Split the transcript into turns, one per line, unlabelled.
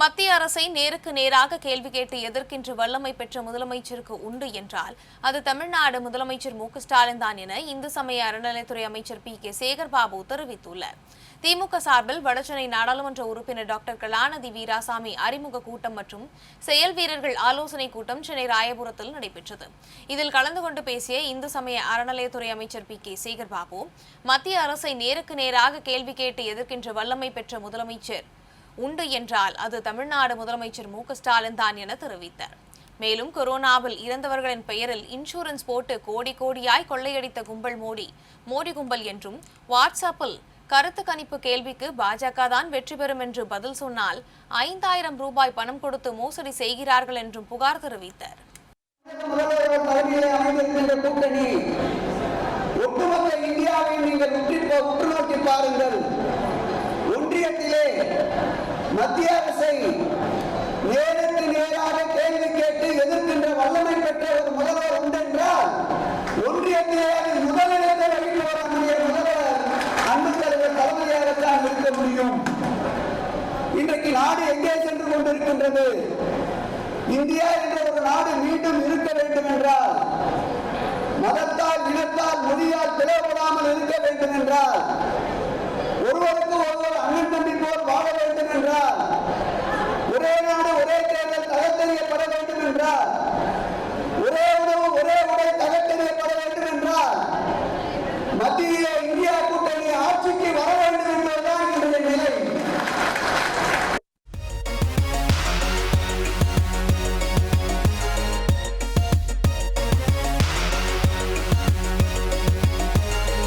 மத்திய அரசை நேருக்கு நேராக கேள்வி கேட்டு எதிர்க்கின்ற வல்லமை பெற்ற முதலமைச்சருக்கு உண்டு என்றால் அது தமிழ்நாடு முதலமைச்சர் மு ஸ்டாலின் தான் என இந்து சமய அறநிலைத்துறை அமைச்சர் பி கே சேகர்பாபு தெரிவித்துள்ளார். திமுக சார்பில் வடசென்னை நாடாளுமன்ற உறுப்பினர் டாக்டர் கலாநிதி வீராசாமி அறிமுக கூட்டம் மற்றும் செயல் வீரர்கள் ஆலோசனை கூட்டம் சென்னை ராயபுரத்தில் நடைபெற்றது. இதில் கலந்து கொண்டு பேசிய இந்து சமய அறநிலையத்துறை அமைச்சர் பி கே சேகர் பாபு மத்திய அரசை நேருக்கு நேராக கேள்வி கேட்டு எதிர்க்கின்ற வல்லமை பெற்ற முதலமைச்சர் உண்டு என்றால் அது தமிழ்நாடு முதலமைச்சர் மு ஸ்டாலின் தான் என தெரிவித்தார். மேலும் கொரோனாவில் இறந்தவர்களின் பெயரில் இன்சூரன்ஸ் போட்டு கோடி கோடியாய் கொள்ளையடித்த கும்பல் மோடி மோடி கும்பல் என்றும் வாட்ஸ்அப்பில் கருத்து கணிப்பு கேள்விக்கு பாஜக தான் வெற்றி பெறும் என்று பதில் சொன்னால் ஐந்தாயிரம் ரூபாய் பணம் கொடுத்து மோசடி செய்கிறார்கள் என்றும் புகார் தெரிவித்தார்.
ஒட்டுமொத்த இந்தியாவை நீங்கள் உற்று நோக்கி பாருங்கள். மத்திய அரசை நேருக்கு நேராக கேள்வி கேட்டு எதிர்க்கின்ற வல்லமை பெற்ற ஒரு முதல்வர் உண்டென்றால் ஒன்றியத்திலே முதலிடத்தை வகித்து நம்முடைய முதல்வர் அன்பு தலைவர் தலைமையாகத்தான் இருக்க முடியும். இன்றைக்கு நாடு எங்கே சென்று கொண்டிருக்கின்றது? இந்தியா என்ற ஒரு நாடு மீண்டும் இருக்க வேண்டும் என்றால் மதத்தால் இனத்தால் மொழியால் பிளவுபடாமல் இருக்க வேண்டும் என்றால்